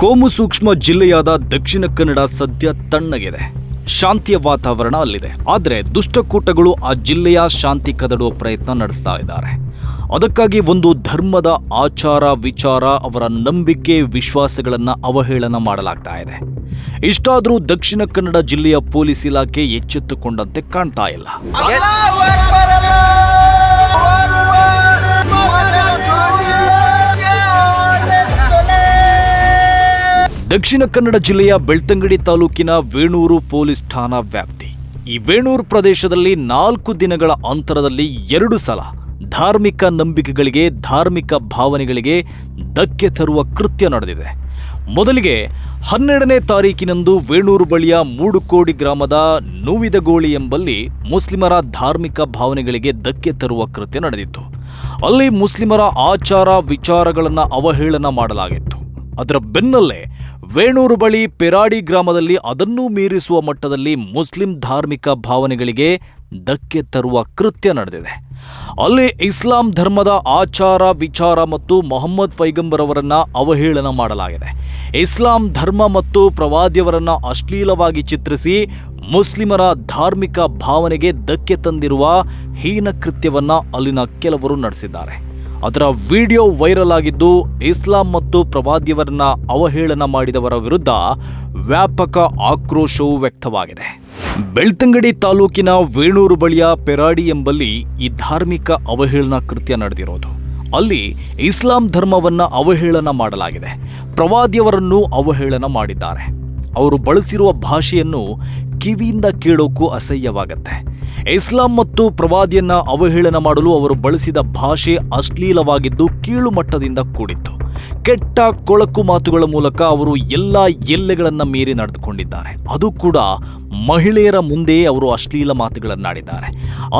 ಕೋಮು ಸೂಕ್ಷ್ಮ ಜಿಲ್ಲೆಯಾದ ದಕ್ಷಿಣ ಕನ್ನಡ ಸದ್ಯ ತಣ್ಣಗಿದೆ. ಶಾಂತಿಯ ವಾತಾವರಣ ಅಲ್ಲಿದೆ. ಆದರೆ ದುಷ್ಟಕೂಟಗಳು ಆ ಜಿಲ್ಲೆಯ ಶಾಂತಿ ಕದಡುವ ಪ್ರಯತ್ನ ನಡೆಸ್ತಾ ಇದ್ದಾರೆ. ಅದಕ್ಕಾಗಿ ಒಂದು ಧರ್ಮದ ಆಚಾರ ವಿಚಾರ ಅವರ ನಂಬಿಕೆ ವಿಶ್ವಾಸಗಳನ್ನು ಅವಹೇಳನ ಮಾಡಲಾಗ್ತಾ ಇದೆ. ಇಷ್ಟಾದರೂ ದಕ್ಷಿಣ ಕನ್ನಡ ಜಿಲ್ಲೆಯ ಪೊಲೀಸ್ ಇಲಾಖೆ ಎಚ್ಚೆತ್ತುಕೊಂಡಂತೆ ಕಾಣ್ತಾ ಇಲ್ಲ. ದಕ್ಷಿಣ ಕನ್ನಡ ಜಿಲ್ಲೆಯ ಬೆಳ್ತಂಗಡಿ ತಾಲೂಕಿನ ವೇಣೂರು ಪೊಲೀಸ್ ಠಾಣಾ ವ್ಯಾಪ್ತಿ. ಈ ವೇಣೂರು ಪ್ರದೇಶದಲ್ಲಿ ನಾಲ್ಕು ದಿನಗಳ ಅಂತರದಲ್ಲಿ ಎರಡು ಸಲ ಧಾರ್ಮಿಕ ನಂಬಿಕೆಗಳಿಗೆ, ಧಾರ್ಮಿಕ ಭಾವನೆಗಳಿಗೆ ಧಕ್ಕೆ ತರುವ ಕೃತ್ಯ ನಡೆದಿದೆ. ಮೊದಲಿಗೆ ಹನ್ನೆರಡನೇ ತಾರೀಕಿನಂದು ವೇಣೂರು ಬಳಿಯ ಮೂಡುಕೋಡಿ ಗ್ರಾಮದ ನೂವಿದಗೋಳಿ ಎಂಬಲ್ಲಿ ಮುಸ್ಲಿಮರ ಧಾರ್ಮಿಕ ಭಾವನೆಗಳಿಗೆ ಧಕ್ಕೆ ತರುವ ಕೃತ್ಯ ನಡೆದಿತ್ತು. ಅಲ್ಲಿ ಮುಸ್ಲಿಮರ ಆಚಾರ ವಿಚಾರಗಳನ್ನು ಅವಹೇಳನ ಮಾಡಲಾಗಿತ್ತು. ಅದರ ಬೆನ್ನಲ್ಲೇ ವೇಣೂರು ಬಳಿ ಪೆರಾಡಿ ಗ್ರಾಮದಲ್ಲಿ ಅದನ್ನೂ ಮೀರಿಸುವ ಮಟ್ಟದಲ್ಲಿ ಮುಸ್ಲಿಂ ಧಾರ್ಮಿಕ ಭಾವನೆಗಳಿಗೆ ಧಕ್ಕೆ ತರುವ ಕೃತ್ಯ ನಡೆದಿದೆ. ಅಲ್ಲಿ ಇಸ್ಲಾಂ ಧರ್ಮದ ಆಚಾರ, ವಿಚಾರ ಮತ್ತು ಮೊಹಮ್ಮದ್ ಪೈಗಂಬರ್ ಅವರನ್ನ ಅವಹೇಳನ ಮಾಡಲಾಗಿದೆ. ಇಸ್ಲಾಂ ಧರ್ಮ ಮತ್ತು ಪ್ರವಾದಿಯವರನ್ನ ಅಶ್ಲೀಲವಾಗಿ ಚಿತ್ರಿಸಿ ಮುಸ್ಲಿಮರ ಧಾರ್ಮಿಕ ಭಾವನೆಗೆ ಧಕ್ಕೆ ತಂದಿರುವ ಹೀನ ಕೃತ್ಯವನ್ನ ಅಲ್ಲಿನ ಕೆಲವರು ನಡೆಸಿದ್ದಾರೆ. ಅದರ ವಿಡಿಯೋ ವೈರಲ್ ಆಗಿದ್ದು ಇಸ್ಲಾಂ ಮತ್ತು ಪ್ರವಾದಿಯವರನ್ನ ಅವಹೇಳನ ಮಾಡಿದವರ ವಿರುದ್ಧ ವ್ಯಾಪಕ ಆಕ್ರೋಶವು ವ್ಯಕ್ತವಾಗಿದೆ. ಬೆಳ್ತಂಗಡಿ ತಾಲೂಕಿನ ವೇಣೂರು ಬಳಿಯ ಪೆರಾಡಿ ಎಂಬಲ್ಲಿ ಈ ಧಾರ್ಮಿಕ ಅವಹೇಳನ ಕೃತ್ಯ ನಡೆದಿರೋದು. ಅಲ್ಲಿ ಇಸ್ಲಾಂ ಧರ್ಮವನ್ನ ಅವಹೇಳನ ಮಾಡಲಾಗಿದೆ. ಪ್ರವಾದಿಯವರನ್ನು ಅವಹೇಳನ ಮಾಡಿದ್ದಾರೆ. ಅವರು ಬಳಸಿರುವ ಭಾಷೆಯನ್ನು ಕಿವಿಯಿಂದ ಕೇಳೋಕ್ಕೂ ಅಸಹ್ಯವಾಗತ್ತೆ. ಇಸ್ಲಾಂ ಮತ್ತು ಪ್ರವಾದಿಯನ್ನ ಅವಹೇಳನ ಮಾಡಲು ಅವರು ಬಳಸಿದ ಭಾಷೆ ಅಶ್ಲೀಲವಾಗಿದ್ದು ಕೀಳು ಮಟ್ಟದಿಂದ ಕೂಡಿತ್ತು. ಕೆಟ್ಟ ಕೊಳಕು ಮಾತುಗಳ ಮೂಲಕ ಅವರು ಎಲ್ಲ ಎಲ್ಲೆಗಳನ್ನು ಮೀರಿ ನಡೆದುಕೊಂಡಿದ್ದಾರೆ. ಅದು ಕೂಡ ಮಹಿಳೆಯರ ಮುಂದೆಯೇ ಅವರು ಅಶ್ಲೀಲ ಮಾತುಗಳನ್ನಾಡಿದ್ದಾರೆ.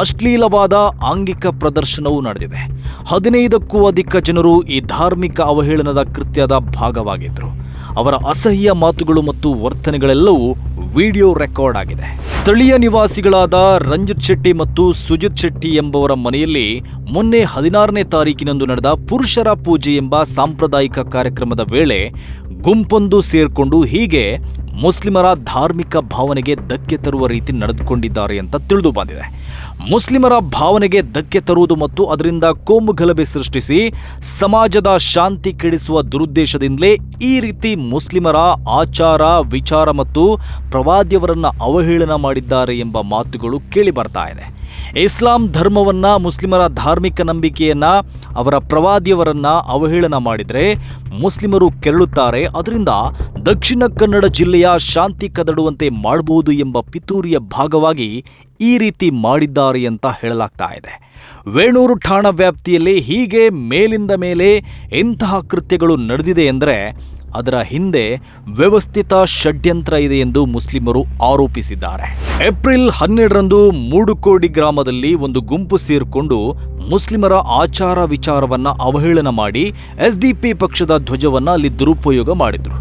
ಅಶ್ಲೀಲವಾದ ಆಂಗಿಕ ಪ್ರದರ್ಶನವೂ ನಡೆದಿದೆ. ಹದಿನೈದಕ್ಕೂ ಅಧಿಕ ಜನರು ಈ ಧಾರ್ಮಿಕ ಅವಹೇಳನದ ಕೃತ್ಯದ ಭಾಗವಾಗಿದ್ದರು ಅವರ ಅಸಹ್ಯ ಮಾತುಗಳು ಮತ್ತು ವರ್ತನೆಗಳೆಲ್ಲವೂ ವಿಡಿಯೋ ರೆಕಾರ್ಡ್ ಆಗಿದೆ. ಸ್ಥಳೀಯ ನಿವಾಸಿಗಳಾದ ರಂಜಿತ್ ಶೆಟ್ಟಿ ಮತ್ತು ಸುಜಿತ್ ಶೆಟ್ಟಿ ಎಂಬವರ ಮನೆಯಲ್ಲಿ ಮೊನ್ನೆ ಹದಿನಾರನೇ ತಾರೀಕಿನಂದು ನಡೆದ ಪುರುಷರ ಪೂಜೆ ಎಂಬ ಸಾಂಪ್ರದಾಯಿಕ ಕಾರ್ಯಕ್ರಮದ ವೇಳೆ ಗುಂಪೊಂದು ಸೇರಿಕೊಂಡು ಹೀಗೆ ಮುಸ್ಲಿಮರ ಧಾರ್ಮಿಕ ಭಾವನೆಗೆ ಧಕ್ಕೆ ತರುವ ರೀತಿ ನಡೆದುಕೊಂಡಿದ್ದಾರೆ ಅಂತ ತಿಳಿದು ಬಂದಿದೆ. ಮುಸ್ಲಿಮರ ಭಾವನೆಗೆ ಧಕ್ಕೆ ತರುವುದು ಮತ್ತು ಅದರಿಂದ ಕೋಮು ಗಲಭೆ ಸೃಷ್ಟಿಸಿ ಸಮಾಜದ ಶಾಂತಿ ಕೆಡಿಸುವ ದುರುದ್ದೇಶದಿಂದಲೇ ಈ ರೀತಿ ಮುಸ್ಲಿಮರ ಆಚಾರ, ವಿಚಾರ ಮತ್ತು ಪ್ರವಾದ್ಯವರನ್ನು ಅವಹೇಳನ ಮಾಡಿದ್ದಾರೆ ಎಂಬ ಮಾತುಗಳು ಕೇಳಿ ಬರ್ತಾ ಇದೆ. ಇಸ್ಲಾಂ ಧರ್ಮವನ್ನ ಮುಸ್ಲಿಮರ ಧಾರ್ಮಿಕ ನಂಬಿಕೆಯನ್ನ, ಅವರ ಪ್ರವಾದಿಯವರನ್ನ ಅವಹೇಳನ ಮಾಡಿದರೆ ಮುಸ್ಲಿಮರು ಕೆರಳುತ್ತಾರೆ. ಅದರಿಂದ ದಕ್ಷಿಣ ಕನ್ನಡ ಜಿಲ್ಲೆಯ ಶಾಂತಿ ಕದಡುವಂತೆ ಮಾಡಬಹುದು ಎಂಬ ಪಿತೂರಿಯ ಭಾಗವಾಗಿ ಈ ರೀತಿ ಮಾಡಿದ್ದಾರೆ ಅಂತ ಹೇಳಲಾಗ್ತಾ ಇದೆ. ವೇಣೂರು ಠಾಣಾ ವ್ಯಾಪ್ತಿಯಲ್ಲಿ ಹೀಗೆ ಮೇಲಿಂದ ಮೇಲೆ ಇಂತಹ ಕೃತ್ಯಗಳು ನಡೆದಿದೆ ಎಂದರೆ ಅದರ ಹಿಂದೆ ವ್ಯವಸ್ಥಿತ ಷಡ್ಯಂತ್ರ ಇದೆ ಎಂದು ಮುಸ್ಲಿಮರು ಆರೋಪಿಸಿದ್ದಾರೆ. ಏಪ್ರಿಲ್ ಹನ್ನೆರಡರಂದು ಮೂಡುಕೋಡಿ ಗ್ರಾಮದಲ್ಲಿ ಒಂದು ಗುಂಪು ಸೇರಿಕೊಂಡು ಮುಸ್ಲಿಮರ ಆಚಾರ ವಿಚಾರವನ್ನ ಅವಹೇಳನ ಮಾಡಿ ಎಸ್ಡಿಪಿ ಪಕ್ಷದ ಧ್ವಜವನ್ನ ಅಲ್ಲಿ ದುರುಪಯೋಗ ಮಾಡಿದ್ರು.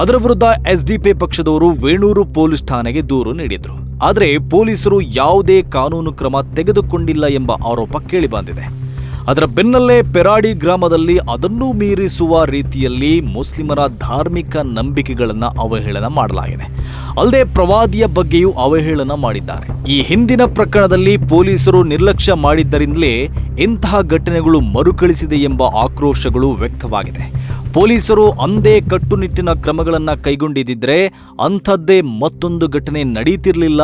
ಅದರ ವಿರುದ್ಧ ಎಸ್ಡಿಪಿ ಪಕ್ಷದವರು ವೇಣೂರು ಪೊಲೀಸ್ ಠಾಣೆಗೆ ದೂರು ನೀಡಿದ್ರು. ಆದರೆ ಪೊಲೀಸರು ಯಾವುದೇ ಕಾನೂನು ಕ್ರಮ ತೆಗೆದುಕೊಂಡಿಲ್ಲ ಎಂಬ ಆರೋಪ ಕೇಳಿಬಂದಿದೆ. ಅದರ ಬೆನ್ನಲ್ಲೇ ಪೆರಾಡಿ ಗ್ರಾಮದಲ್ಲಿ ಅದನ್ನೂ ಮೀರಿಸುವ ರೀತಿಯಲ್ಲಿ ಮುಸ್ಲಿಮರ ಧಾರ್ಮಿಕ ನಂಬಿಕೆಗಳನ್ನು ಅವಹೇಳನ ಮಾಡಲಾಗಿದೆ. ಅಲ್ಲದೆ ಪ್ರವಾದಿಯ ಬಗ್ಗೆಯೂ ಅವಹೇಳನ ಮಾಡಿದ್ದಾರೆ. ಈ ಹಿಂದಿನ ಪ್ರಕರಣದಲ್ಲಿ ಪೊಲೀಸರು ನಿರ್ಲಕ್ಷ್ಯ ಮಾಡಿದ್ದರಿಂದಲೇ ಇಂತಹ ಘಟನೆಗಳು ಮರುಕಳಿಸಿದೆ ಎಂಬ ಆಕ್ರೋಶಗಳು ವ್ಯಕ್ತವಾಗಿದೆ. ಪೊಲೀಸರು ಅಂದೇ ಕಟ್ಟುನಿಟ್ಟಿನ ಕ್ರಮಗಳನ್ನು ಕೈಗೊಂಡಿದ್ದರೆ ಅಂಥದ್ದೇ ಮತ್ತೊಂದು ಘಟನೆ ನಡೀತಿರಲಿಲ್ಲ.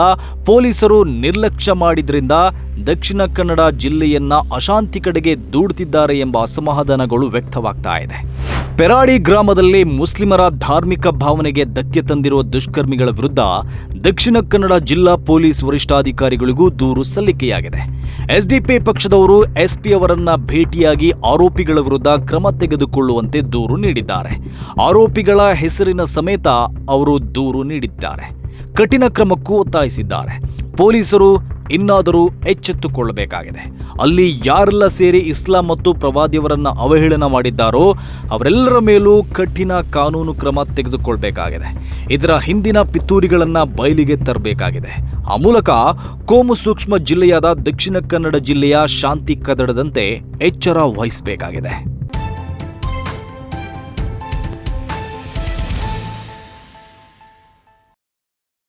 ಪೊಲೀಸರು ನಿರ್ಲಕ್ಷ್ಯ ಮಾಡಿದ್ರಿಂದ ದಕ್ಷಿಣ ಕನ್ನಡ ಜಿಲ್ಲೆಯನ್ನ ಅಶಾಂತಿ ಕಡೆಗೆ ದೂಡ್ತಿದ್ದಾರೆ ಎಂಬ ಅಸಮಾಧಾನಗಳು ವ್ಯಕ್ತವಾಗ್ತಾ ಇದೆ. ಪೆರಾಡಿ ಗ್ರಾಮದಲ್ಲಿ ಮುಸ್ಲಿಮರ ಧಾರ್ಮಿಕ ಭಾವನೆಗೆ ಧಕ್ಕೆ ತಂದಿರುವ ದುಷ್ಕರ್ಮಿಗಳ ವಿರುದ್ಧ ದಕ್ಷಿಣ ಕನ್ನಡ ಜಿಲ್ಲಾ ಪೊಲೀಸ್ ವರಿಷ್ಠಾಧಿಕಾರಿಗಳಿಗೂ ದೂರು ಸಲ್ಲಿಕೆಯಾಗಿದೆ. ಎಸ್ಡಿಪಿ ಪಕ್ಷದವರು ಎಸ್ಪಿ ಅವರನ್ನ ಭೇಟಿಯಾಗಿ ಆರೋಪಿಗಳ ವಿರುದ್ಧ ಕ್ರಮ ತೆಗೆದುಕೊಳ್ಳುವಂತೆ ದೂರು ನೀಡಿದ್ದಾರೆ. ಆರೋಪಿಗಳ ಹೆಸರಿನ ಸಮೇತ ಅವರು ದೂರು ನೀಡಿದ್ದಾರೆ. ಕಠಿಣ ಕ್ರಮಕ್ಕೂ ಒತ್ತಾಯಿಸಿದ್ದಾರೆ. ಪೊಲೀಸರು ಇನ್ನಾದರೂ ಎಚ್ಚೆತ್ತುಕೊಳ್ಳಬೇಕಾಗಿದೆ. ಅಲ್ಲಿ ಯಾರೆಲ್ಲ ಸೇರಿ ಇಸ್ಲಾಂ ಮತ್ತು ಪ್ರವಾದಿಯವರನ್ನು ಅವಹೇಳನ ಮಾಡಿದ್ದಾರೋ, ಅವರೆಲ್ಲರ ಮೇಲೂ ಕಠಿಣ ಕಾನೂನು ಕ್ರಮ ತೆಗೆದುಕೊಳ್ಬೇಕಾಗಿದೆ. ಇದರ ಹಿಂದಿನ ಪಿತೂರಿಗಳನ್ನು ಬಯಲಿಗೆ ತರಬೇಕಾಗಿದೆ. ಆ ಮೂಲಕ ಕೋಮು ಸೂಕ್ಷ್ಮ ಜಿಲ್ಲೆಯಾದ ದಕ್ಷಿಣ ಕನ್ನಡ ಜಿಲ್ಲೆಯ ಶಾಂತಿ ಕದಡದಂತೆ ಎಚ್ಚರ ವಹಿಸಬೇಕಾಗಿದೆ.